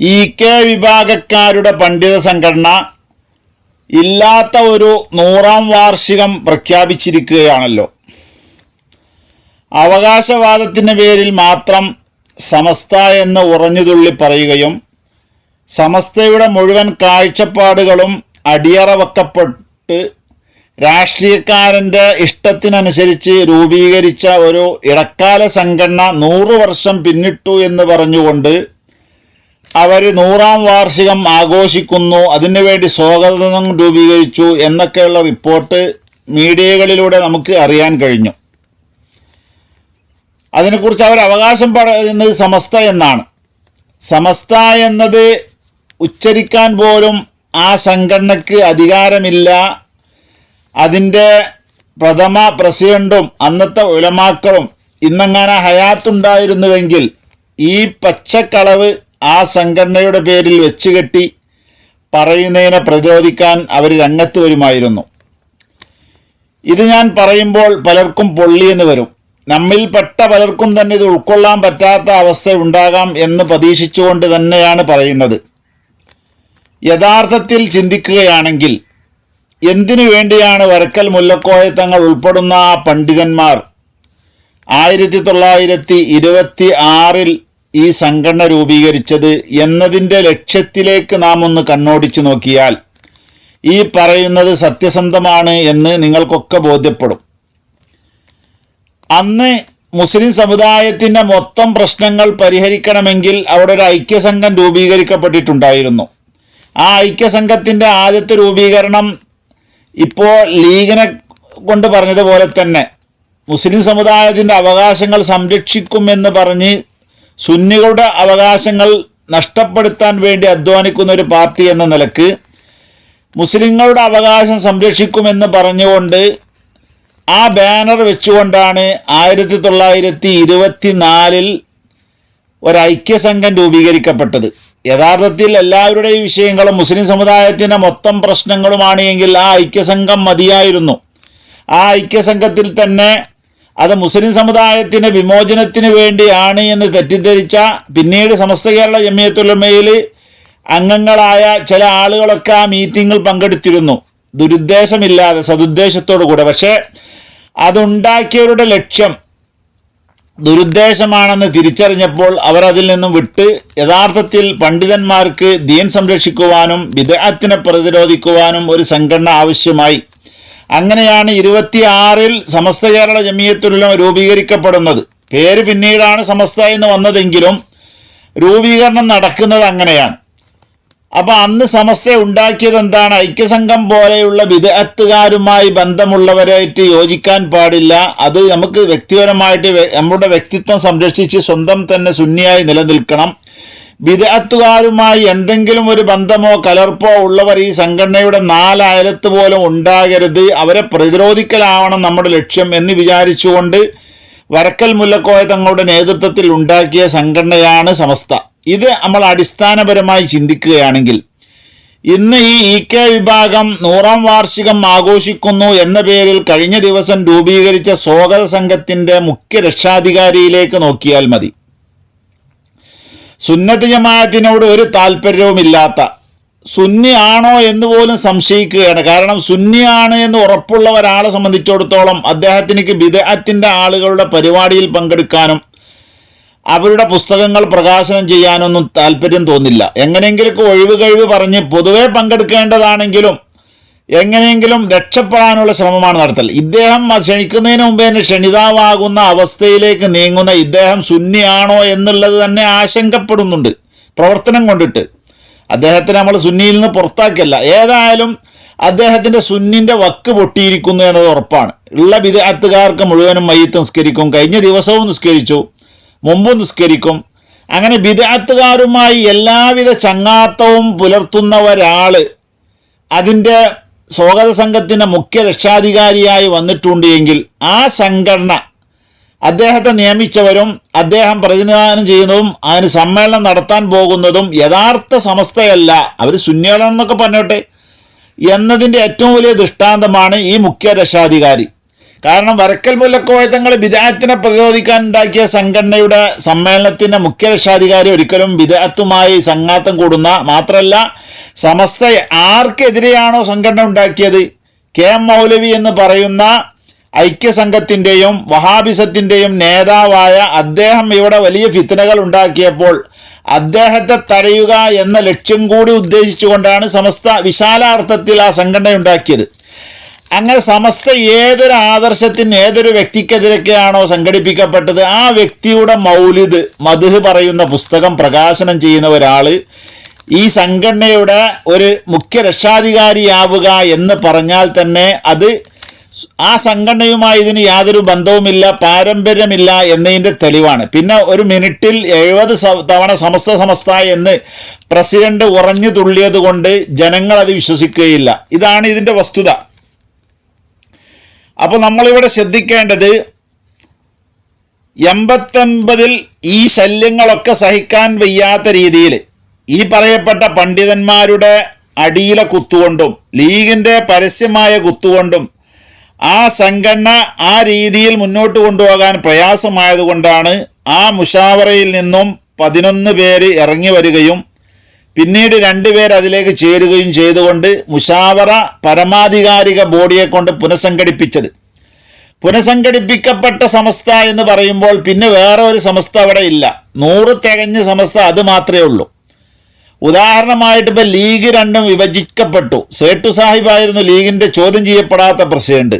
E K വിഭാഗക്കാരുടെ പണ്ഡിത സംഘടന ഇല്ലാത്ത ഒരു നൂറാം വാർഷികം പ്രഖ്യാപിച്ചിരിക്കുകയാണല്ലോ. അവകാശവാദത്തിന്റെ പേരിൽ മാത്രം സമസ്ത എന്ന് ഉറഞ്ഞുതുള്ളി പറയുകയും സമസ്തയുടെ മുഴുവൻ കാഴ്ചപ്പാടുകളും അടിയറവെക്കപ്പെട്ട് രാഷ്ട്രീയക്കാരന്റെ ഇഷ്ടത്തിനനുസരിച്ച് രൂപീകരിച്ച ഒരു ഇടക്കാല സംഘടന നൂറ് വർഷം പിന്നിട്ടു എന്ന് പറഞ്ഞുകൊണ്ട് അവർ നൂറാം വാർഷികം ആഘോഷിക്കുന്നു. അതിനുവേണ്ടി സ്വാഗതം രൂപീകരിച്ചു എന്നൊക്കെയുള്ള റിപ്പോർട്ട് മീഡിയകളിലൂടെ നമുക്ക് അറിയാൻ കഴിഞ്ഞു. അതിനെക്കുറിച്ച് അവർ അവകാശം പറയുന്നത് സമസ്ത എന്നാണ്. സമസ്ത എന്നത് ഉച്ചരിക്കാൻ പോലും ആ സംഘടനയ്ക്ക് അധികാരമില്ല. അതിന്റെ പ്രഥമ പ്രസിഡന്റും അന്നത്തെ ഉലമാക്കളും ഇന്നങ്ങനെ ഹയാത്തുണ്ടായിരുന്നുവെങ്കിൽ ഈ പച്ചക്കളവ് ആ സംഘടനയുടെ പേരിൽ വെച്ചുകെട്ടി പറയുന്നതിനെ പ്രതിരോധിക്കാൻ അവർ രംഗത്ത് വരുമായിരുന്നു ഇത് ഞാൻ പറയുമ്പോൾ പലർക്കും പൊള്ളിയെന്ന് വരും. നമ്മിൽ പെട്ട പലർക്കും തന്നെ ഇത് ഉൾക്കൊള്ളാൻ പറ്റാത്ത അവസ്ഥ ഉണ്ടാകാം എന്ന് പ്രതീക്ഷിച്ചുകൊണ്ട് തന്നെയാണ് പറയുന്നത്. യഥാർത്ഥത്തിൽ ചിന്തിക്കുകയാണെങ്കിൽ എന്തിനു വേണ്ടിയാണ് വരക്കൽ മുല്ലക്കോയ തങ്ങൾ ഉൾപ്പെടുന്ന ആ പണ്ഡിതന്മാർ? ആയിരത്തി തൊള്ളായിരത്തി ഇരുപത്തി ആറിൽ ഈ സംഘടന രൂപീകരിച്ചത് എന്നതിന്റെ ലക്ഷ്യത്തിലേക്ക് നാം ഒന്ന് കണ്ണോടിച്ചു നോക്കിയാൽ ഈ പറയുന്നത് സത്യസന്ധമാണ് എന്ന് നിങ്ങൾക്കൊക്കെ ബോധ്യപ്പെടും. അന്ന് മുസ്ലിം സമുദായത്തിന്റെ മൊത്തം പ്രശ്നങ്ങൾ പരിഹരിക്കണമെങ്കിൽ അവിടെ ഒരു ഐക്യസംഘം രൂപീകരിക്കപ്പെട്ടിട്ടുണ്ടായിരുന്നു. ആ ഐക്യസംഘത്തിന്റെ ആദ്യത്തെ രൂപീകരണം ഇപ്പോൾ ലീഗിനെ കൊണ്ട് പറഞ്ഞതുപോലെ തന്നെ മുസ്ലിം സമുദായത്തിന്റെ അവകാശങ്ങൾ സംരക്ഷിക്കുമെന്ന് പറഞ്ഞ് സുന്നികളുടെ അവകാശങ്ങൾ നഷ്ടപ്പെടുത്താൻ വേണ്ടി അധ്വാനിക്കുന്ന ഒരു പാർട്ടി എന്ന നിലയ്ക്ക് മുസ്ലിങ്ങളുടെ അവകാശം സംരക്ഷിക്കുമെന്ന് പറഞ്ഞുകൊണ്ട് ആ ബാനർ വെച്ചുകൊണ്ടാണ് ആയിരത്തി തൊള്ളായിരത്തി ഇരുപത്തി നാലിൽ ഒരൈക്യസംഘം രൂപീകരിക്കപ്പെട്ടത്. യഥാർത്ഥത്തിൽ എല്ലാവരുടെയും വിഷയങ്ങളും മുസ്ലിം സമുദായത്തിന്റെ മൊത്തം പ്രശ്നങ്ങളുമാണ് എങ്കിൽ ആ ഐക്യസംഘം മതിയായിരുന്നു. ആ ഐക്യസംഘത്തിൽ തന്നെ അത് മുസ്ലിം സമുദായത്തിന് വിമോചനത്തിന് വേണ്ടിയാണ് എന്ന് തെറ്റിദ്ധരിച്ച പിന്നീട് സമസ്ത കേരള ജമിയത്തുലമയിൽ അംഗങ്ങളായ ചില ആളുകളൊക്കെ ആ മീറ്റിങ്ങിൽ പങ്കെടുത്തിരുന്നു. ദുരുദ്ദേശമില്ലാതെ സതുദ്ദേശത്തോടു കൂടെ. പക്ഷേ അതുണ്ടാക്കിയവരുടെ ലക്ഷ്യം ദുരുദ്ദേശമാണെന്ന് തിരിച്ചറിഞ്ഞപ്പോൾ അവർ അതിൽ നിന്നും വിട്ട് യഥാർത്ഥത്തിൽ പണ്ഡിതന്മാർക്ക് ദീൻ സംരക്ഷിക്കുവാനും വിദഗ്ധത്തിനെ പ്രതിരോധിക്കുവാനും ഒരു സംഘടന ആവശ്യമായി. അങ്ങനെയാണ് ഇരുപത്തിയാറിൽ സമസ്ത കേരള ജമിയത്തുലമ രൂപീകരിക്കപ്പെടുന്നത്. പേര് പിന്നീടാണ് സമസ്ത എന്ന് വന്നതെങ്കിലും രൂപീകരണം നടക്കുന്നത് അങ്ങനെയാണ്. അപ്പോൾ അന്ന് സമസ്ത ഉണ്ടാക്കിയത് എന്താണ്? ഐക്യസംഘം പോലെയുള്ള വിദഗ്ധകാരുമായി ബന്ധമുള്ളവരായിട്ട് യോജിക്കാൻ പാടില്ല. അത് നമുക്ക് വ്യക്തിപരമായിട്ട് നമ്മുടെ വ്യക്തിത്വം സംരക്ഷിച്ച് സ്വന്തം തന്നെ സുന്നിയായി നിലനിൽക്കണം. വിദഗ്ധക്കാരുമായി എന്തെങ്കിലും ഒരു ബന്ധമോ കലർപ്പോ ഉള്ളവർ ഈ സംഘടനയുടെ നാലയലത്ത് പോലും ഉണ്ടാകരുത്. അവരെ പ്രതിരോധിക്കലാവണം നമ്മുടെ ലക്ഷ്യം എന്ന് വിചാരിച്ചുകൊണ്ട് വരക്കൽ മുല്ലക്കോയ തങ്ങളുടെ നേതൃത്വത്തിൽ ഉണ്ടാക്കിയ സംഘടനയാണ് സമസ്ത. ഇത് നമ്മൾ അടിസ്ഥാനപരമായി ചിന്തിക്കുകയാണെങ്കിൽ ഇന്ന് ഈ ഇ കെ വിഭാഗം നൂറാം വാർഷികം ആഘോഷിക്കുന്നു എന്ന പേരിൽ കഴിഞ്ഞ ദിവസം രൂപീകരിച്ച സ്വാഗത സംഘത്തിന്റെ മുഖ്യ രക്ഷാധികാരിയിലേക്ക് നോക്കിയാൽ മതി. സുന്നത്ത് ജമാഅത്തിനോട് ഒരു താല്പര്യവുമില്ലാത്ത സുന്നി ആണോ എന്ന് പോലും സംശയിക്കുകയാണ്. കാരണം സുന്നിയാണ് എന്ന് ഉറപ്പുള്ള ഒരാളെ സംബന്ധിച്ചിടത്തോളം അദ്ദേഹത്തിനക്ക് ബിദഅത്തിന്റെ ആളുകളുടെ പരിപാടിയിൽ പങ്കെടുക്കാനും അവരുടെ പുസ്തകങ്ങൾ പ്രകാശനം ചെയ്യാനൊന്നും താല്പര്യം തോന്നില്ല. എങ്ങനെയെങ്കിലൊക്കെ ഒഴിവ് കഴിവ് പറഞ്ഞ് പൊതുവെ പങ്കെടുക്കേണ്ടതാണെങ്കിലും എങ്ങനെയെങ്കിലും രക്ഷപ്പെടാനുള്ള ശ്രമമാണ് നടത്തൽ. ഇദ്ദേഹം ക്ഷണിക്കുന്നതിന് മുമ്പ് തന്നെ ക്ഷണിതാവാകുന്ന അവസ്ഥയിലേക്ക് നീങ്ങുന്ന ഇദ്ദേഹം സുന്നിയാണോ എന്നുള്ളത് തന്നെ ആശങ്കപ്പെടുന്നുണ്ട്. പ്രവർത്തനം കൊണ്ടിട്ട്. അദ്ദേഹത്തെ നമ്മൾ സുന്നിയിൽ നിന്ന് പുറത്താക്കിയല്ല. ഏതായാലും അദ്ദേഹത്തിന്റെ സുന്നിന്റെ വക്ക് പൊട്ടിയിരിക്കുന്നു എന്നത് ഉറപ്പാണ്. ഉള്ള വിദഗ്ധക്കാർക്ക് മുഴുവനും മയ്യത്ത് നിസ്കരിക്കും. കഴിഞ്ഞ ദിവസവും നിസ്കരിച്ചു. മുമ്പും നിസ്കരിക്കും. അങ്ങനെ വിദഗ്ധക്കാരുമായി എല്ലാവിധ ചങ്ങാത്തവും പുലർത്തുന്ന ഒരാൾ അതിന്റെ സ്വാഗത സംഘത്തിന്റെ മുഖ്യ രക്ഷാധികാരിയായി വന്നിട്ടുണ്ട് എങ്കിൽ ആ സംഘടന അദ്ദേഹത്തെ നിയമിച്ചവരും അദ്ദേഹം പ്രതിനിധാനം ചെയ്യുന്നതും അതിന് സമ്മേളനം നടത്താൻ പോകുന്നതും യഥാർത്ഥ സമസ്തയല്ല. അവർ ശൂന്യകളെന്നൊക്കെ പറഞ്ഞോട്ടെ. എന്നതിന്റെ ഏറ്റവും വലിയ ദൃഷ്ടാന്തമാണ് ഈ മുഖ്യ രക്ഷാധികാരി. കാരണം വരക്കൽ മുല്ലക്കോയത്തങ്ങൾ വിദേഹത്തിനെ പ്രതിരോധിക്കാൻ ഉണ്ടാക്കിയ സംഘടനയുടെ സമ്മേളനത്തിന്റെ മുഖ്യ രക്ഷാധികാരി ഒരിക്കലും വിദേഹത്തുമായി സംഘാത്തം കൂടുന്ന മാത്രമല്ല സമസ്ത ആർക്കെതിരെയാണോ സംഘടന ഉണ്ടാക്കിയത്? കെ എം മൗലവി എന്ന് പറയുന്ന ഐക്യസംഘത്തിന്റെയും വഹാബിസത്തിന്റെയും നേതാവായ അദ്ദേഹം ഇവിടെ വലിയ ഫിത്തനകൾ ഉണ്ടാക്കിയപ്പോൾ അദ്ദേഹത്തെ തടയുക എന്ന ലക്ഷ്യം കൂടി ഉദ്ദേശിച്ചുകൊണ്ടാണ് സമസ്ത വിശാലാർത്ഥത്തിൽ ആ സംഘടന ഉണ്ടാക്കിയത്. അങ്ങനെ സമസ്ത ഏതൊരു ആദർശത്തിന് ഏതൊരു വ്യക്തിക്കെതിരൊക്കെയാണോ സംഘടിപ്പിക്കപ്പെട്ടത് ആ വ്യക്തിയുടെ മൗലിദ് മധുഹ് പറയുന്ന പുസ്തകം പ്രകാശനം ചെയ്യുന്ന ഒരാൾ ഈ സംഘടനയുടെ ഒരു മുഖ്യ രക്ഷാധികാരിയാവുക എന്ന് പറഞ്ഞാൽ തന്നെ അത് ആ സംഘടനയുമായി ഇതിന് യാതൊരു ബന്ധവുമില്ല പാരമ്പര്യമില്ല എന്നതിന്റെ തെളിവാണ്. പിന്നെ ഒരു മിനിറ്റിൽ എഴുപത് തവണ സമസ്ത സമസ്ത എന്ന് പ്രസിഡന്റ് ഉറഞ്ഞു തുള്ളിയത് കൊണ്ട് ജനങ്ങൾ അത് വിശ്വസിക്കുകയില്ല. ഇതാണ് ഇതിന്റെ വസ്തുത. അപ്പോൾ നമ്മളിവിടെ ശ്രദ്ധിക്കേണ്ടത് എൺപത്തൊൻപതിൽ ഈ ശല്യങ്ങളൊക്കെ സഹിക്കാൻ വയ്യാത്ത രീതിയിൽ ഈ പറയപ്പെട്ട പണ്ഡിതന്മാരുടെ അടിയിലെ കുത്തുകൊണ്ടും ലീഗിന്റെ പരസ്യമായ കുത്തുകൊണ്ടും ആ സംഘടന ആ രീതിയിൽ മുന്നോട്ട് കൊണ്ടുപോകാൻ പ്രയാസമായതുകൊണ്ടാണ് ആ മുഷാവറയിൽ നിന്നും പതിനൊന്ന് പേര് ഇറങ്ങി വരികയും പിന്നീട് രണ്ടുപേർ അതിലേക്ക് ചേരുകയും ചെയ്തുകൊണ്ട് മുഷാവറ പരമാധികാരിക ബോഡിയെ കൊണ്ട് പുനഃസംഘടിപ്പിച്ചത്. പുനഃസംഘടിപ്പിക്കപ്പെട്ട സമസ്ത എന്ന് പറയുമ്പോൾ പിന്നെ വേറെ ഒരു സമസ്ത അവിടെ ഇല്ല. നൂറ് തികഞ്ഞ സമസ്ത അത് മാത്രമേ ഉള്ളൂ. ഉദാഹരണമായിട്ട് ഇപ്പോൾ ലീഗ് രണ്ടും വിഭജിക്കപ്പെട്ടു. സേട്ടു സാഹിബായിരുന്നു ലീഗിന്റെ ചോദ്യം ചെയ്യപ്പെടാത്ത പ്രസിഡന്റ്.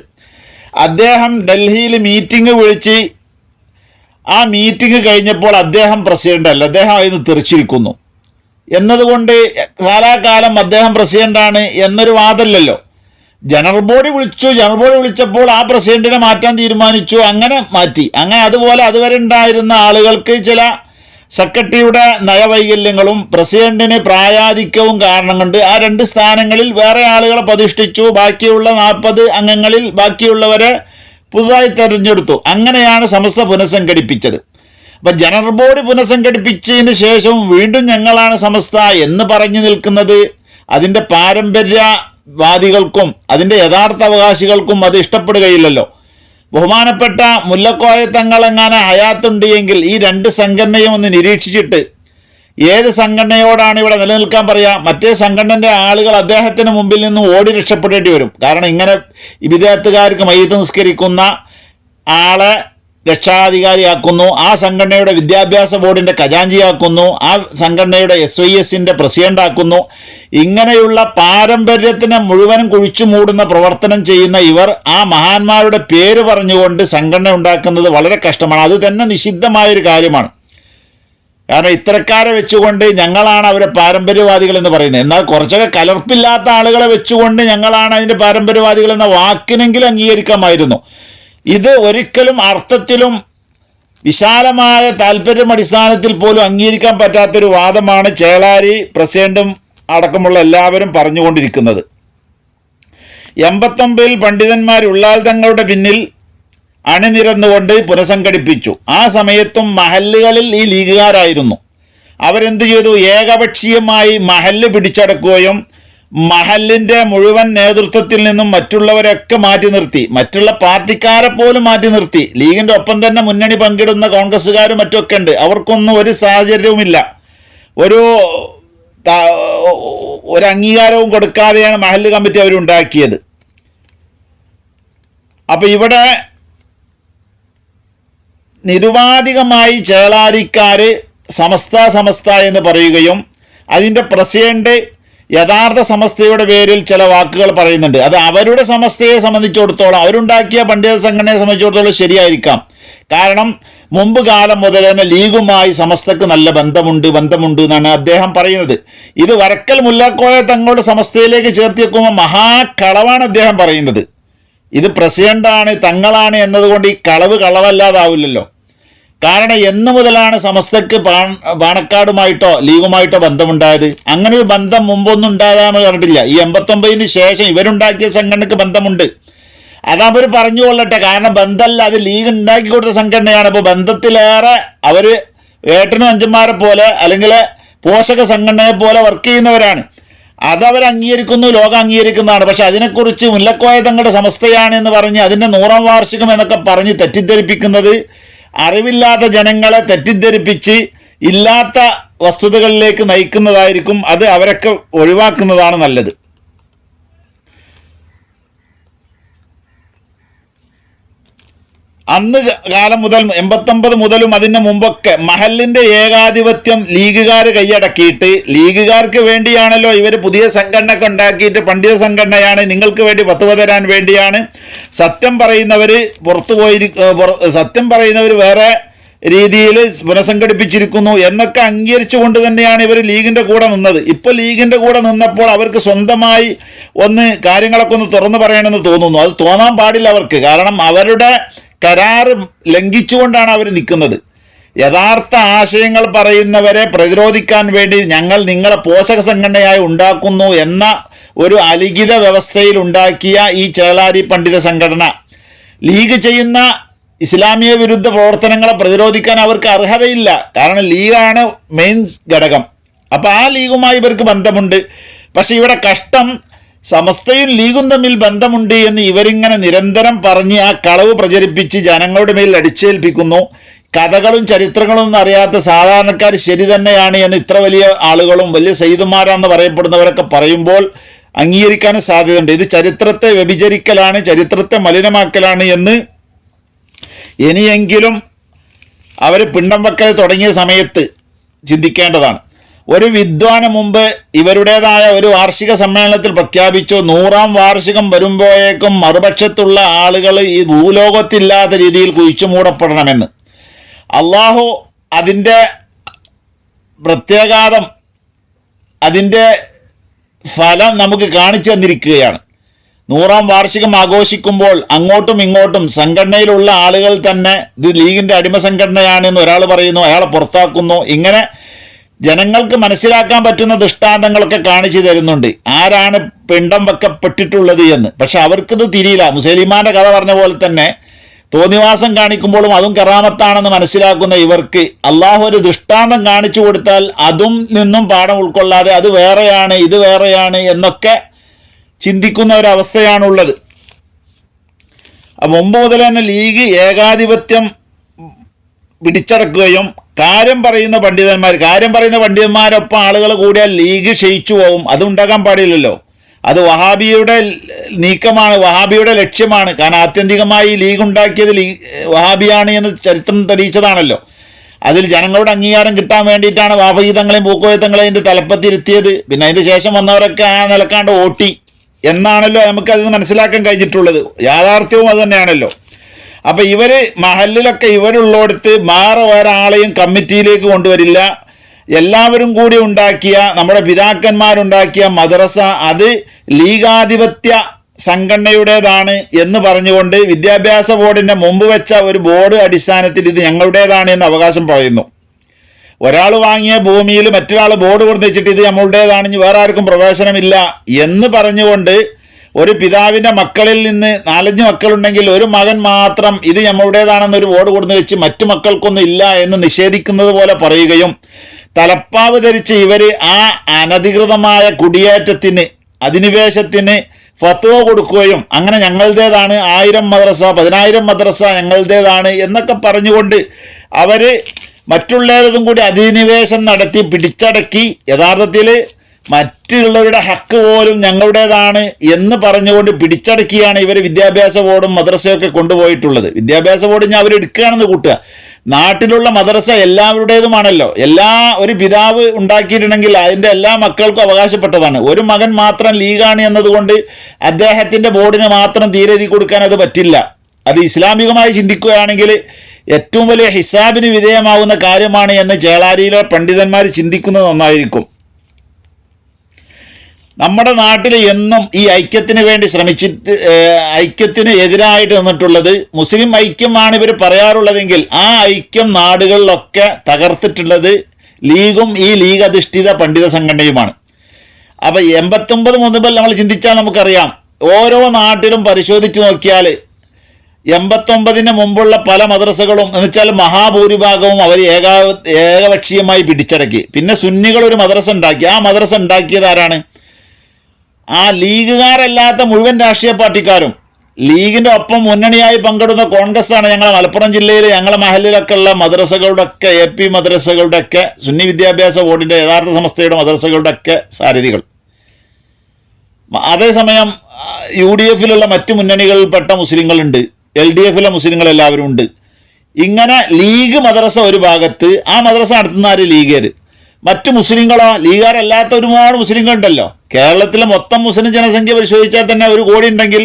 അദ്ദേഹം ഡൽഹിയിൽ മീറ്റിംഗ് വിളിച്ച് ആ മീറ്റിംഗ് കഴിഞ്ഞപ്പോൾ അദ്ദേഹം പ്രസിഡന്റ് അല്ല. അദ്ദേഹം അതിന് തെറിച്ചിരിക്കുന്നു. എന്നതുകൊണ്ട് കാലാകാലം അദ്ദേഹം പ്രസിഡന്റാണ് എന്നൊരു വാദമല്ലല്ലോ. ജനറൽ ബോഡി വിളിച്ചു ജനറൽ ബോഡി വിളിച്ചപ്പോൾ ആ പ്രസിഡന്റിനെ മാറ്റാൻ തീരുമാനിച്ചു അങ്ങനെ മാറ്റി. അങ്ങനെ അതുപോലെ അതുവരെ ഉണ്ടായിരുന്ന ആളുകൾക്ക് ചില സെക്രട്ടറിയുടെ നയവൈകല്യങ്ങളും പ്രസിഡന്റിന് പ്രായാധിക്യവും കാരണം കൊണ്ട് ആ രണ്ട് സ്ഥാനങ്ങളിൽ വേറെ ആളുകളെ പ്രതിഷ്ഠിച്ചു ബാക്കിയുള്ള നാൽപ്പത് അംഗങ്ങളിൽ ബാക്കിയുള്ളവരെ പുതുതായി തെരഞ്ഞെടുത്തു. അങ്ങനെയാണ് സമസ്ത പുനഃസംഘടിപ്പിച്ചത്. അപ്പം ജനറൽ ബോഡി പുനഃസംഘടിപ്പിച്ചതിന് ശേഷം വീണ്ടും ഞങ്ങളാണ് സമസ്ത എന്ന് പറഞ്ഞു നിൽക്കുന്നത്. അതിന്റെ പാരമ്പര്യവാദികൾക്കും അതിന്റെ യഥാർത്ഥ അവകാശികൾക്കും അത് ഇഷ്ടപ്പെടുകയില്ലല്ലോ. ബഹുമാനപ്പെട്ട മുല്ലക്കോയ തങ്ങളെങ്ങാനെ ഹയാത്തുണ്ട് എങ്കിൽ ഈ രണ്ട് സംഘടനയും ഒന്ന് നിരീക്ഷിച്ചിട്ട് ഏത് സംഘടനയോടാണ് ഇവിടെ നിലനിൽക്കാൻ പറയുക മറ്റേ സംഘടനന്റെ ആളുകൾ അദ്ദേഹത്തിന് മുമ്പിൽ നിന്നും ഓടി രക്ഷപ്പെടേണ്ടി വരും. കാരണം ഇങ്ങനെ വിദേഹത്തുകാർക്ക് മയ്യത്ത് നിസ്കരിക്കുന്ന ആളെ രക്ഷാധികാരിയാക്കുന്നു. ആ സംഘടനയുടെ വിദ്യാഭ്യാസ ബോർഡിന്റെ ഖജാഞ്ചിയാക്കുന്നു. ആ സംഘടനയുടെ എസ് ഐ എസിന്റെ പ്രസിഡന്റാക്കുന്നു ഇങ്ങനെയുള്ള പാരമ്പര്യത്തിനെ മുഴുവനും കുഴിച്ചു മൂടുന്ന പ്രവർത്തനം ചെയ്യുന്ന ഇവർ ആ മഹാന്മാരുടെ പേര് പറഞ്ഞുകൊണ്ട് സംഘടന ഉണ്ടാക്കുന്നത് വളരെ കഷ്ടമാണ്. അത് തന്നെ നിഷിദ്ധമായൊരു കാര്യമാണ്. കാരണം ഇത്തരക്കാരെ വെച്ചുകൊണ്ട് ഞങ്ങളാണ് അവരെ പാരമ്പര്യവാദികൾ എന്ന് പറയുന്നത്. എന്നാൽ കുറച്ചൊക്കെ കലർപ്പില്ലാത്ത ആളുകളെ വെച്ചുകൊണ്ട് ഞങ്ങളാണ് അതിന്റെ പാരമ്പര്യവാദികൾ എന്ന വാക്കിനെങ്കിലും അംഗീകരിക്കാമായിരുന്നു. ഇത് ഒരിക്കലും അർത്ഥത്തിലും വിശാലമായ താല്പര്യം അടിസ്ഥാനത്തിൽ പോലും അംഗീകരിക്കാൻ പറ്റാത്തൊരു വാദമാണ് ചേളാരി പ്രസിഡന്റും അടക്കമുള്ള എല്ലാവരും പറഞ്ഞുകൊണ്ടിരിക്കുന്നത്. എൺപത്തൊമ്പതിൽ പണ്ഡിതന്മാർ ഉള്ളാൽ തങ്ങളുടെ പിന്നിൽ അണിനിരന്നുകൊണ്ട് പുനഃസംഘടിപ്പിച്ചു. ആ സമയത്തും മഹല്ലുകളിൽ ഈ ലീഗുകാരായിരുന്നു. അവരെന്ത് ചെയ്തു? ഏകപക്ഷീയമായി മഹല്ല് പിടിച്ചടക്കുകയും മഹല്ലിന്റെ മുഴുവൻ നേതൃത്വത്തിൽ നിന്നും മറ്റുള്ളവരൊക്കെ മാറ്റി നിർത്തി. മറ്റുള്ള പാർട്ടിക്കാരെ പോലും മാറ്റി നിർത്തി. ലീഗിന്റെ ഒപ്പം തന്നെ മുന്നണി പങ്കിടുന്ന കോൺഗ്രസ്സുകാരും മറ്റൊക്കെ ഉണ്ട്. അവർക്കൊന്നും ഒരു സാഹചര്യവുമില്ല. ഒരു ഒരു അംഗീകാരവും കൊടുക്കാതെയാണ് മഹല്ല് കമ്മിറ്റി അവരുണ്ടാക്കിയത് അപ്പോൾ ഇവിടെ നിരുപാധികമായി ചേളാരിക്കാർ സമസ്ത സമസ്ത എന്ന് പറയുകയും അതിന്റെ പ്രസിഡന്റ് യഥാർത്ഥ സമസ്തയുടെ പേരിൽ ചില വാക്കുകൾ പറയുന്നുണ്ട്. അത് അവരുടെ സമസ്തയെ സംബന്ധിച്ചിടത്തോളം അവരുണ്ടാക്കിയ പണ്ഡിത സംഘടനയെ സംബന്ധിച്ചിടത്തോളം ശരിയായിരിക്കാം. കാരണം മുമ്പ് കാലം മുതൽ തന്നെ ലീഗുമായി സമസ്തക്ക് നല്ല ബന്ധമുണ്ട് ബന്ധമുണ്ട് എന്നാണ് അദ്ദേഹം പറയുന്നത്. ഇത് വരക്കൽ മുല്ലാക്കോയ തങ്ങളുടെ സമസ്തയിലേക്ക് ചേർത്തി വെക്കുമ്പോൾ മഹാകളവാണ് അദ്ദേഹം പറയുന്നത്. ഇത് പ്രസിഡന്റാണ് തങ്ങളാണ് എന്നതുകൊണ്ട് ഈ കളവ് കളവല്ലാതാവില്ലല്ലോ. കാരണം എന്ന് മുതലാണ് സമസ്തക്ക് പാണക്കാടുമായിട്ടോ ലീഗുമായിട്ടോ ബന്ധമുണ്ടായത്. അങ്ങനെ ഒരു ബന്ധം മുമ്പൊന്നും ഉണ്ടാകാമെന്ന് പറഞ്ഞിട്ടില്ല. ഈ എൺപത്തൊമ്പതിന് ശേഷം ഇവരുണ്ടാക്കിയ സംഘടനക്ക് ബന്ധമുണ്ട്. അതവർ പറഞ്ഞു കൊള്ളട്ടെ. കാരണം ബന്ധമല്ല അത് ലീഗ് ഉണ്ടാക്കി കൊടുത്ത സംഘടനയാണ്. അപ്പോൾ ബന്ധത്തിലേറെ അവർ ഏട്ടനും അഞ്ചന്മാരെ പോലെ അല്ലെങ്കിൽ പോഷക സംഘടനയെ പോലെ വർക്ക് ചെയ്യുന്നവരാണ്. അതവർ അംഗീകരിക്കുന്നു ലോകം അംഗീകരിക്കുന്നതാണ്. പക്ഷെ അതിനെക്കുറിച്ച് മുല്ലക്കോയ തങ്ങളുടെ സമസ്തയാണ് എന്ന് പറഞ്ഞ് അതിന്റെ നൂറാം വാർഷികം എന്നൊക്കെ പറഞ്ഞ് തെറ്റിദ്ധരിപ്പിക്കുന്നത് അറിവില്ലാത്ത ജനങ്ങളെ തെറ്റിദ്ധരിപ്പിച്ച് ഇല്ലാത്ത വസ്തുതകളിലേക്ക് നയിക്കുന്നതായിരിക്കും അത് അവരൊക്കെ ഒഴിവാക്കുന്നതാണ് നല്ലത്. അന്ന് കാലം മുതൽ എൺപത്തൊമ്പത് മുതലും അതിന് മുമ്പൊക്കെ മഹലിന്റെ ഏകാധിപത്യം ലീഗുകാർ കൈയടക്കിയിട്ട് ലീഗുകാർക്ക് വേണ്ടിയാണല്ലോ ഇവർ പുതിയ സംഘടന ഒക്കെ ഉണ്ടാക്കിയിട്ട് പണ്ഡിത സംഘടനയാണ് നിങ്ങൾക്ക് വേണ്ടി പത്തുവ തരാൻ വേണ്ടിയാണ്. സത്യം പറയുന്നവർ പുറത്തു പോയി സത്യം പറയുന്നവർ വേറെ രീതിയിൽ പുനഃസംഘടിപ്പിച്ചിരിക്കുന്നു എന്നൊക്കെ അംഗീകരിച്ചുകൊണ്ട് തന്നെയാണ് ഇവർ ലീഗിന്റെ കൂടെ നിന്നത്. ഇപ്പോൾ ലീഗിന്റെ കൂടെ നിന്നപ്പോൾ അവർക്ക് സ്വന്തമായി ഒന്ന് കാര്യങ്ങളൊക്കെ ഒന്ന് തുറന്നു പറയണമെന്ന് തോന്നുന്നു. അത് തോന്നാൻ പാടില്ല അവർക്ക്. കാരണം അവരുടെ കരാറ് ലംഘിച്ചുകൊണ്ടാണ് അവർ നിൽക്കുന്നത്. യഥാർത്ഥ ആശയങ്ങൾ പറയുന്നവരെ പ്രതിരോധിക്കാൻ വേണ്ടി ഞങ്ങൾ നിങ്ങളെ പോഷക സംഘടനയായി ഉണ്ടാക്കുന്നു എന്ന ഒരു അലിഖിത വ്യവസ്ഥയിൽ ഉണ്ടാക്കിയ ഈ ചേളാരി പണ്ഡിത സംഘടന. ലീഗ് ചെയ്യുന്ന ഇസ്ലാമിക വിരുദ്ധ പ്രവർത്തനങ്ങളെ പ്രതിരോധിക്കാൻ അവർക്ക് അർഹതയില്ല. കാരണം ലീഗാണ് മെയിൻ ഘടകം. അപ്പോൾ ആ ലീഗുമായി ഇവർക്ക് ബന്ധമുണ്ട്. പക്ഷേ ഇവിടെ കഷ്ടം സമസ്തയും ലീഗും തമ്മിൽ ബന്ധമുണ്ട് എന്ന് ഇവരിങ്ങനെ നിരന്തരം പറഞ്ഞ് ആ കളവ് പ്രചരിപ്പിച്ച് ജനങ്ങളുടെ മേൽ അടിച്ചേൽപ്പിക്കുന്നു. കഥകളും ചരിത്രങ്ങളും അറിയാത്ത സാധാരണക്കാർ ശരി തന്നെയാണ് എന്ന് ഇത്ര വലിയ ആളുകളും വലിയ സെയ്തുമാരാന്ന് പറയപ്പെടുന്നവരൊക്കെ പറയുമ്പോൾ അംഗീകരിക്കാനും സാധ്യതയുണ്ട്. ഇത് ചരിത്രത്തെ വ്യഭിചരിക്കലാണ് ചരിത്രത്തെ മലിനമാക്കലാണ് എന്ന് ഇനിയെങ്കിലും അവർ പിണ്ടം തുടങ്ങിയ സമയത്ത് ചിന്തിക്കേണ്ടതാണ്. ഒരു വിദ്വാന് മുമ്പ് ഇവരുടേതായ ഒരു വാർഷിക സമ്മേളനത്തിൽ പ്രഖ്യാപിച്ചു. നൂറാം വാർഷികം വരുമ്പോഴേക്കും മറുപക്ഷത്തുള്ള ആളുകൾ ഈ ഭൂലോകത്തില്ലാത്ത രീതിയിൽ കുഴിച്ചു മൂടപ്പെടണമെന്ന്. അള്ളാഹു അതിന്റെ പ്രത്യാഘാതം അതിന്റെ ഫലം നമുക്ക് കാണിച്ചു തന്നിരിക്കുകയാണ്. നൂറാം വാർഷികം ആഘോഷിക്കുമ്പോൾ അങ്ങോട്ടും ഇങ്ങോട്ടും സംഘടനയിലുള്ള ആളുകൾ തന്നെ ഇത് ലീഗിന്റെ അടിമ സംഘടനയാണെന്ന് ഒരാൾ പറയുന്നു അയാളെ പുറത്താക്കുന്നു. ഇങ്ങനെ ജനങ്ങൾക്ക് മനസ്സിലാക്കാൻ പറ്റുന്ന ദൃഷ്ടാന്തങ്ങളൊക്കെ കാണിച്ചു തരുന്നുണ്ട്. ആരാണ് പിണ്ടം വെക്കപ്പെട്ടിട്ടുള്ളത് എന്ന്. പക്ഷെ അവർക്കിത് തിരിയില്ല. മുസലിമാന്റെ കഥ പറഞ്ഞ പോലെ തന്നെ തോന്നിവാസം കാണിക്കുമ്പോഴും അതും കറാമത്താണെന്ന് മനസ്സിലാക്കുന്ന ഇവർക്ക് അള്ളാഹു ഒരു ദൃഷ്ടാന്തം കാണിച്ചു കൊടുത്താൽ അതും നിന്നും പാഠം ഉൾക്കൊള്ളാതെ അത് വേറെയാണ് ഇത് വേറെയാണ് എന്നൊക്കെ ചിന്തിക്കുന്ന ഒരവസ്ഥയാണുള്ളത്. മുമ്പ് മുതൽ തന്നെ ലീഗ് ഏകാധിപത്യം പിടിച്ചടക്കുകയും കാര്യം പറയുന്ന പണ്ഡിതന്മാർ കാര്യം പറയുന്ന പണ്ഡിതന്മാരൊപ്പം ആളുകൾ കൂടിയാൽ ലീഗ് ക്ഷയിച്ചു പോകും അത് ഉണ്ടാകാൻ പാടില്ലല്ലോ. അത് വഹാബിയുടെ നീക്കമാണ് വഹാബിയുടെ ലക്ഷ്യമാണ്. കാരണം ആത്യന്തികമായി ലീഗ് ഉണ്ടാക്കിയത് ലീഗ് വഹാബിയാണ് എന്ന് ചരിത്രം തെളിയിച്ചതാണല്ലോ. അതിൽ ജനങ്ങളുടെ അംഗീകാരം കിട്ടാൻ വേണ്ടിയിട്ടാണ് വാപഗീതങ്ങളെയും പൂക്കോയത്തങ്ങളെയും അതിന്റെ തലപ്പത്തിരുത്തിയത്. പിന്നെ അതിന്റെ ശേഷം വന്നവരൊക്കെ ആ നിലക്കാണ്ട് ഓട്ടി. എന്നാണല്ലോ നമുക്കത് മനസ്സിലാക്കാൻ കഴിഞ്ഞിട്ടുള്ളത്. യാഥാർത്ഥ്യവും അത് തന്നെയാണല്ലോ. അപ്പം ഇവർ മഹലിലൊക്കെ ഇവരുള്ളടുത്ത് വേറെ ഒരാളെയും കമ്മിറ്റിയിലേക്ക് കൊണ്ടുവരില്ല. എല്ലാവരും കൂടി ഉണ്ടാക്കിയ നമ്മുടെ പിതാക്കന്മാരുണ്ടാക്കിയ മദ്രസ അത് ലീഗാധിപത്യ സംഘടനയുടേതാണ് എന്ന് പറഞ്ഞുകൊണ്ട് വിദ്യാഭ്യാസ ബോർഡിന്റെ മുമ്പ് വെച്ച ഒരു ബോർഡ് അടിസ്ഥാനത്തിൽ ഇത് ഞങ്ങളുടേതാണ് എന്ന് അവകാശം പറയുന്നു. ഒരാൾ വാങ്ങിയ ഭൂമിയിൽ മറ്റൊരാൾ ബോർഡ് വെച്ചിട്ട് ഇത് നമ്മളുടേതാണെന്ന് വേറെ ആർക്കും പ്രവേശനമില്ല എന്ന് പറഞ്ഞുകൊണ്ട് ഒരു പിതാവിന്റെ മക്കളിൽ നിന്ന് നാലഞ്ച് മക്കളുണ്ടെങ്കിൽ ഒരു മകൻ മാത്രം ഇത് നമ്മളുടേതാണെന്നൊരു ബോർഡ് കൊടുന്ന് വെച്ച് മറ്റു മക്കൾക്കൊന്നും ഇല്ല എന്ന് നിഷേധിക്കുന്നത് പോലെ പറയുകയും തലപ്പാവ് ധരിച്ച് ഇവർ ആ അനധികൃതമായ കുടിയേറ്റത്തിന് അധിനിവേശത്തിന് ഫത്വ കൊടുക്കുകയും അങ്ങനെ ഞങ്ങളുടേതാണ് ആയിരം മദ്രസ പതിനായിരം മദ്രസ ഞങ്ങളുടേതാണ് എന്നൊക്കെ പറഞ്ഞുകൊണ്ട് അവർ മറ്റുള്ളവരതും കൂടി അധിനിവേശം നടത്തി പിടിച്ചടക്കി യഥാർത്ഥത്തിൽ മറ്റുള്ളവരുടെ ഹക്ക് പോലും ഞങ്ങളുടേതാണ് എന്ന് പറഞ്ഞുകൊണ്ട് പിടിച്ചടക്കിയാണ് ഇവർ വിദ്യാഭ്യാസ ബോർഡും മദ്രസയൊക്കെ കൊണ്ടുപോയിട്ടുള്ളത്. വിദ്യാഭ്യാസ ബോർഡ് ഞാൻ അവരെടുക്കുകയാണെന്ന് കൂട്ടുക. നാട്ടിലുള്ള മദ്രസ എല്ലാവരുടേതുമാണല്ലോ. എല്ലാ ഒരു പിതാവ് ഉണ്ടാക്കിയിട്ടുണ്ടെങ്കിൽ അതിന്റെ എല്ലാ മക്കൾക്കും അവകാശപ്പെട്ടതാണ്. ഒരു മകൻ മാത്രം ലീഗാണ് എന്നതുകൊണ്ട് അദ്ദേഹത്തിന്റെ ബോർഡിന് മാത്രം തീരെതി കൊടുക്കാൻ അത് പറ്റില്ല. അത് ഇസ്ലാമികമായി ചിന്തിക്കുകയാണെങ്കിൽ ഏറ്റവും വലിയ ഹിസാബിന് വിധേയമാവുന്ന കാര്യമാണ് എന്ന് ചേളാരിയിലെ പണ്ഡിതന്മാർ ചിന്തിക്കുന്നത് നന്നായിരിക്കും. നമ്മുടെ നാട്ടിൽ എന്നും ഈ ഐക്യത്തിന് വേണ്ടി ശ്രമിച്ചിട്ട് ഐക്യത്തിന് എതിരായിട്ട് നിന്നിട്ടുള്ളത് മുസ്ലിം ഐക്യമാണ് ഇവർ പറയാറുള്ളതെങ്കിൽ ആ ഐക്യം നാടുകളിലൊക്കെ തകർത്തിട്ടുള്ളത് ലീഗും ഈ ലീഗ് അധിഷ്ഠിത പണ്ഡിത സംഘടനയുമാണ്. അപ്പോൾ എൺപത്തൊമ്പത് മുതൽ നമ്മൾ ചിന്തിച്ചാൽ നമുക്കറിയാം ഓരോ നാട്ടിലും പരിശോധിച്ച് നോക്കിയാൽ എൺപത്തൊമ്പതിന് മുമ്പുള്ള പല മദ്രസകളും എന്ന് വെച്ചാൽ മഹാഭൂരിഭാഗവും അവർ ഏകാ ഏകപക്ഷീയമായി പിടിച്ചടക്കി. പിന്നെ സുന്നികൾ ഒരു മദ്രസ ഉണ്ടാക്കി. ആ മദ്രസ ഉണ്ടാക്കിയത് ആരാണ്? ആ ലീഗുകാരല്ലാത്ത മുഴുവൻ രാഷ്ട്രീയ പാർട്ടിക്കാരും ലീഗിന്റെ ഒപ്പം മുന്നണിയായി പങ്കെടുത്ത കോൺഗ്രസ്സാണ് ഞങ്ങളെ മലപ്പുറം ജില്ലയിൽ ഞങ്ങളെ മഹലിലൊക്കെ ഉള്ള മദ്രസകളുടെ ഒക്കെ എ പി മദ്രസകളുടെ ഒക്കെ സുന്നി വിദ്യാഭ്യാസ ബോർഡിന്റെ യഥാർത്ഥ സംസ്ഥയുടെ മദ്രസകളുടെ ഒക്കെ സാരഥികൾ. അതേസമയം യു ഡി എഫിലുള്ള മറ്റ് മുന്നണികളിൽപ്പെട്ട മുസ്ലിങ്ങളുണ്ട് എൽ ഡി എഫിലെ മുസ്ലിങ്ങൾ എല്ലാവരും ഉണ്ട് ഇങ്ങനെ ലീഗ് മദ്രസ ഒരു ഭാഗത്ത് ആ മദ്രസ നടത്തുന്ന ആര്? ലീഗർ മറ്റ് മുസ്ലിങ്ങളോ ലീഗാരല്ലാത്ത ഒരുപാട് മുസ്ലിങ്ങളുണ്ടല്ലോ. കേരളത്തിലെ മൊത്തം മുസ്ലിം ജനസംഖ്യ പരിശോധിച്ചാൽ തന്നെ ഒരു കോടി ഉണ്ടെങ്കിൽ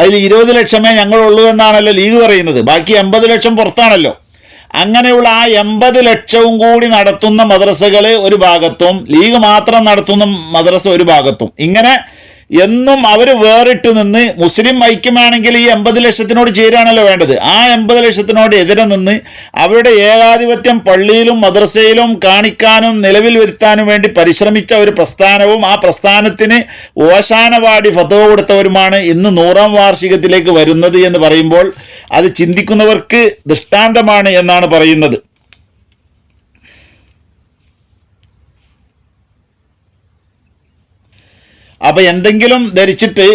അതിൽ ഇരുപത് ലക്ഷമേ ഞങ്ങളുള്ളൂ എന്നാണല്ലോ ലീഗ് പറയുന്നത്. ബാക്കി എൺപത് ലക്ഷം പുറത്താണല്ലോ. അങ്ങനെയുള്ള ആ എൺപത് ലക്ഷവും കൂടി നടത്തുന്ന മദ്രസകൾ ഒരു ഭാഗത്തും ലീഗ് മാത്രം നടത്തുന്ന മദ്രസ ഒരു ഭാഗത്തും. ഇങ്ങനെ എന്നും അവർ വേറിട്ട് നിന്ന് മുസ്ലിം ഐക്യമാണെങ്കിൽ ഈ എൺപത് ലക്ഷത്തിനോട് ചേരുകയാണല്ലോ വേണ്ടത്. ആ എൺപത് ലക്ഷത്തിനോട് എതിരെ നിന്ന് അവരുടെ ഏകാധിപത്യം പള്ളിയിലും മദ്രസയിലും കാണിക്കാനും നിലവിൽ വരുത്താനും വേണ്ടി പരിശ്രമിച്ച ഒരു പ്രസ്ഥാനവും ആ പ്രസ്ഥാനത്തിന് ഓശാനവാടി ഫതവ കൊടുത്തവരുമാണ് ഇന്ന് നൂറാം വാർഷികത്തിലേക്ക് വരുന്നത് എന്ന് പറയുമ്പോൾ അത് ചിന്തിക്കുന്നവർക്ക് ദൃഷ്ടാന്തമാണ് എന്നാണ് പറയുന്നത്. അപ്പൊ എന്തെങ്കിലും ധരിച്ചിട്ട്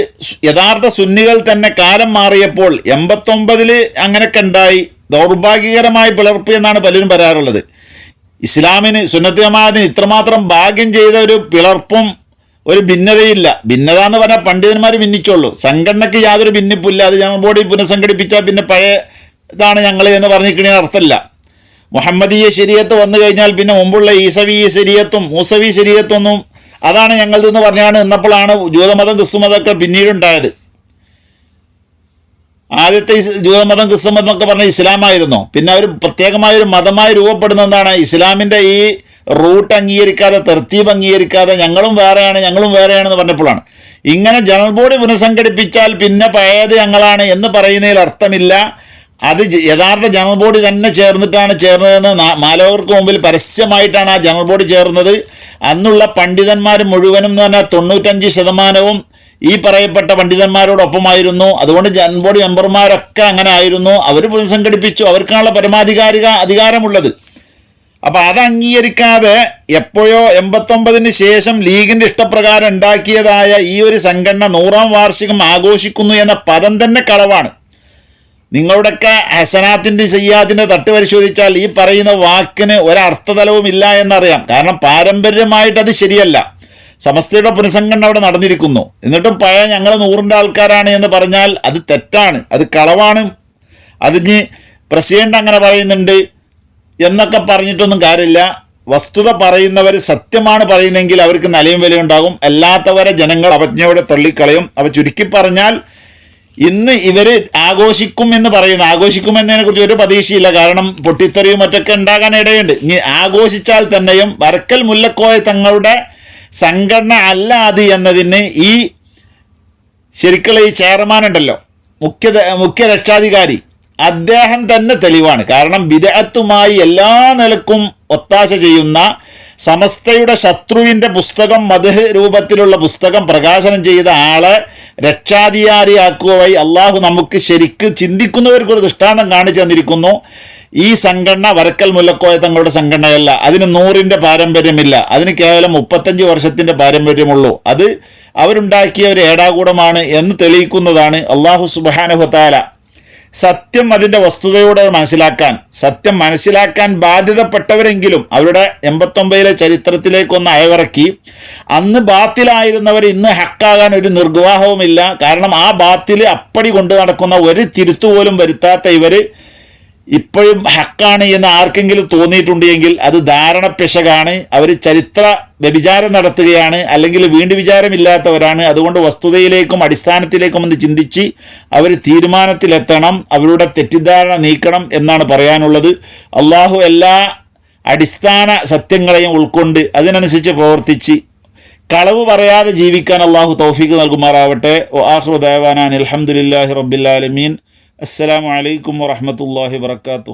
യഥാർത്ഥ സുന്നികൾ തന്നെ കാലം മാറിയപ്പോൾ എൺപത്തൊമ്പതിൽ അങ്ങനെയൊക്കെ ഉണ്ടായി. ദൗർഭാഗ്യകരമായ പിളർപ്പ് എന്നാണ് പലരും പറയാറുള്ളത്. ഇസ്ലാമിന് സുന്നത്ത് ഇത്രമാത്രം ഭാഗ്യം ചെയ്ത ഒരു പിളർപ്പും ഒരു ഭിന്നതയില്ല. ഭിന്നത എന്ന് പറഞ്ഞാൽ പണ്ഡിതന്മാർ ഭിന്നിച്ചുള്ളൂ സംഘടനയ്ക്ക് യാതൊരു ഭിന്നിപ്പില്ല അത് ഞങ്ങൾ ബോഡി പുനഃസംഘടിപ്പിച്ചാൽ പിന്നെ പഴയ ഇതാണ് ഞങ്ങൾ എന്ന് പറഞ്ഞിരിക്കുന്ന അർത്ഥമില്ല. മുഹമ്മദീയ ശരീരത്ത് വന്നു കഴിഞ്ഞാൽ പിന്നെ മുമ്പുള്ള ഈസവി ശരീരത്തും മൂസവി ശരീരത്തൊന്നും അതാണ് ഞങ്ങളതെന്ന് പറഞ്ഞാണ് നിന്നപ്പോഴാണ് ജൂതമതം ക്രിസ്തുമതമൊക്കെ പിന്നീട് ഉണ്ടായത് ആദ്യത്തെ ജൂതമതം ക്രിസ്തുമതം എന്നൊക്കെ പറഞ്ഞ ഇസ്ലാമായിരുന്നു. പിന്നെ അവർ പ്രത്യേകമായ ഒരു മതമായി രൂപപ്പെടുന്നതാണ് ഇസ്ലാമിന്റെ ഈ റൂട്ട് അംഗീകരിക്കാതെ തെർത്തീബ് അംഗീകരിക്കാതെ ഞങ്ങളും വേറെയാണ് ഞങ്ങളും വേറെയാണെന്ന് പറഞ്ഞപ്പോഴാണ്. ഇങ്ങനെ ജനറൽ ബോഡി പുനഃസംഘടിപ്പിച്ചാൽ പിന്നെ പഴയത് ഞങ്ങളാണ് എന്ന് പറയുന്നതിൽ അർത്ഥമില്ല. അത് യഥാർത്ഥ ജനറൽ ബോഡി തന്നെ ചേർന്നിട്ടാണ് ചേർന്നതെന്ന് മാലവർക്ക് മുമ്പിൽ പരസ്യമായിട്ടാണ് ആ ജനറൽ ബോഡി ചേർന്നത്. അന്നുള്ള പണ്ഡിതന്മാർ മുഴുവനും എന്ന് പറഞ്ഞാൽ തൊണ്ണൂറ്റഞ്ച് ശതമാനവും ഈ പറയപ്പെട്ട പണ്ഡിതന്മാരോടൊപ്പമായിരുന്നു. അതുകൊണ്ട് ജൻബോർഡ് മെമ്പർമാരൊക്കെ അങ്ങനെ ആയിരുന്നു. അവർ പുനഃസംഘടിപ്പിച്ചു അവർക്കാണുള്ള പരമാധികാരിക അധികാരമുള്ളത്. അപ്പൊ അത് അംഗീകരിക്കാതെ എപ്പോഴോ എൺപത്തൊമ്പതിന് ശേഷം ലീഗിന്റെ ഇഷ്ടപ്രകാരം ഉണ്ടാക്കിയതായ ഈ ഒരു സംഘടന നൂറാം വാർഷികം ആഘോഷിക്കുന്നു എന്ന പദം തന്നെ കളവാണ്. നിങ്ങളുടെയൊക്കെ ഹസനാത്തിന്റെ ചെയ്യാത്തിന്റെ തട്ട് പരിശോധിച്ചാൽ ഈ പറയുന്ന വാക്കിന് ഒരർത്ഥതലവും ഇല്ല എന്നറിയാം. കാരണം പാരമ്പര്യമായിട്ട് അത് ശരിയല്ല. സമസ്തയുടെ പുനഃസംഘടന അവിടെ നടന്നിരിക്കുന്നു. എന്നിട്ടും പഴയ ഞങ്ങൾ നൂറിന്റെ ആൾക്കാരാണ് എന്ന് പറഞ്ഞാൽ അത് തെറ്റാണ്. അത് കളവാണ്. അതിന് പ്രസിഡന്റ് അങ്ങനെ പറയുന്നുണ്ട് എന്നൊക്കെ പറഞ്ഞിട്ടൊന്നും കാര്യമില്ല. വസ്തുത പറയുന്നവർ സത്യമാണ് പറയുന്നതെങ്കിൽ അവർക്ക് നിലയും വിലയുണ്ടാകും. അല്ലാത്തവരെ ജനങ്ങൾ അവജ്ഞയോടെ തള്ളിക്കളയും. അവ ചുരുക്കി പറഞ്ഞാൽ ഇന്ന് ഇവർ ആഘോഷിക്കും എന്ന് പറയുന്നു. ആഘോഷിക്കും എന്നതിനെ കുറിച്ച് ഒരു പ്രതീക്ഷയില്ല. കാരണം പൊട്ടിത്തെറിയും മറ്റൊക്കെ ഉണ്ടാകാൻ ഇടയുണ്ട്. ഇനി ആഘോഷിച്ചാൽ തന്നെയും വരക്കൽ മുല്ലക്കോയ തങ്ങളുടെ സംഘടന അല്ല അത് എന്നതിന് ഈ ശരിക്കുള്ള ഈ ചെയർമാൻ ഉണ്ടല്ലോ മുഖ്യ മുഖ്യ രക്ഷാധികാരി അദ്ദേഹം തന്നെ തെളിവാണ്. കാരണം വിദഗ്ധത്തുമായി എല്ലാ നിലക്കും ഒത്താശ ചെയ്യുന്ന സമസ്തയുടെ ശത്രുവിന്റെ പുസ്തകം മധു രൂപത്തിലുള്ള പുസ്തകം പ്രകാശനം ചെയ്ത ആളെ രക്ഷാധികാരിയാക്കുക വഴി അള്ളാഹു നമുക്ക് ശരിക്ക് ചിന്തിക്കുന്നവർക്ക് ഒരു ദൃഷ്ടാന്തം കാണിച്ചു തന്നിരിക്കുന്നു. ഈ സംഘടന വരക്കൽ മുല്ലക്കോയ തങ്ങളുടെ സംഘടനയല്ല. അതിന് നൂറിന്റെ പാരമ്പര്യമില്ല. അതിന് കേവലം മുപ്പത്തഞ്ച് വർഷത്തിന്റെ പാരമ്പര്യമുള്ളൂ. അത് അവരുണ്ടാക്കിയ ഒരു ഏടാകൂടമാണ് എന്ന് തെളിയിക്കുന്നതാണ് അള്ളാഹു സുബാനുഹത്താല സത്യം അതിന്റെ വസ്തുതയോടെ മനസ്സിലാക്കാൻ സത്യം മനസ്സിലാക്കാൻ ബാധ്യതപ്പെട്ടവരെങ്കിലും അവരുടെ എൺപത്തൊമ്പതിലെ ചരിത്രത്തിലേക്കൊന്ന് അയവിറക്കി. അന്ന് ബാത്തിലായിരുന്നവർ ഇന്ന് ഹക്കാകാൻ ഒരു നിർവാഹവുമില്ല കാരണം ആ ബാത്തിൽ അപ്പടി കൊണ്ടു നടക്കുന്ന ഒരു തിരുത്തുപോലും വരുത്താത്ത ഇവർ ഇപ്പോഴും ഹക്കാണ് എന്ന് ആർക്കെങ്കിലും തോന്നിയിട്ടുണ്ടെങ്കിൽ അത് ധാരണ പിശകാണ്. അവർ ചരിത്ര വ്യഭിചാരം നടത്തുകയാണ് അല്ലെങ്കിൽ വീണ്ടും വിചാരമില്ലാത്തവരാണ്. അതുകൊണ്ട് വസ്തുതയിലേക്കും അടിസ്ഥാനത്തിലേക്കും ഒന്ന് ചിന്തിച്ച് അവർ തീരുമാനത്തിലെത്തണം അവരുടെ തെറ്റിദ്ധാരണ നീക്കണം എന്നാണ് പറയാനുള്ളത്. അള്ളാഹു എല്ലാ അടിസ്ഥാന സത്യങ്ങളെയും ഉൾക്കൊണ്ട് അതിനനുസരിച്ച് പ്രവർത്തിച്ച് കളവ് പറയാതെ ജീവിക്കാൻ അള്ളാഹു തൗഫീഖ് നൽകുമാറാവട്ടെ. ആഹ്റു ദേവാനാൻ അലഹമുല്ലാഹി റബ്ബില്ലാലമീൻ അസ്സാം വലൈക്കും വാഹമത്തല്ലാഹി വർക്കാത്തു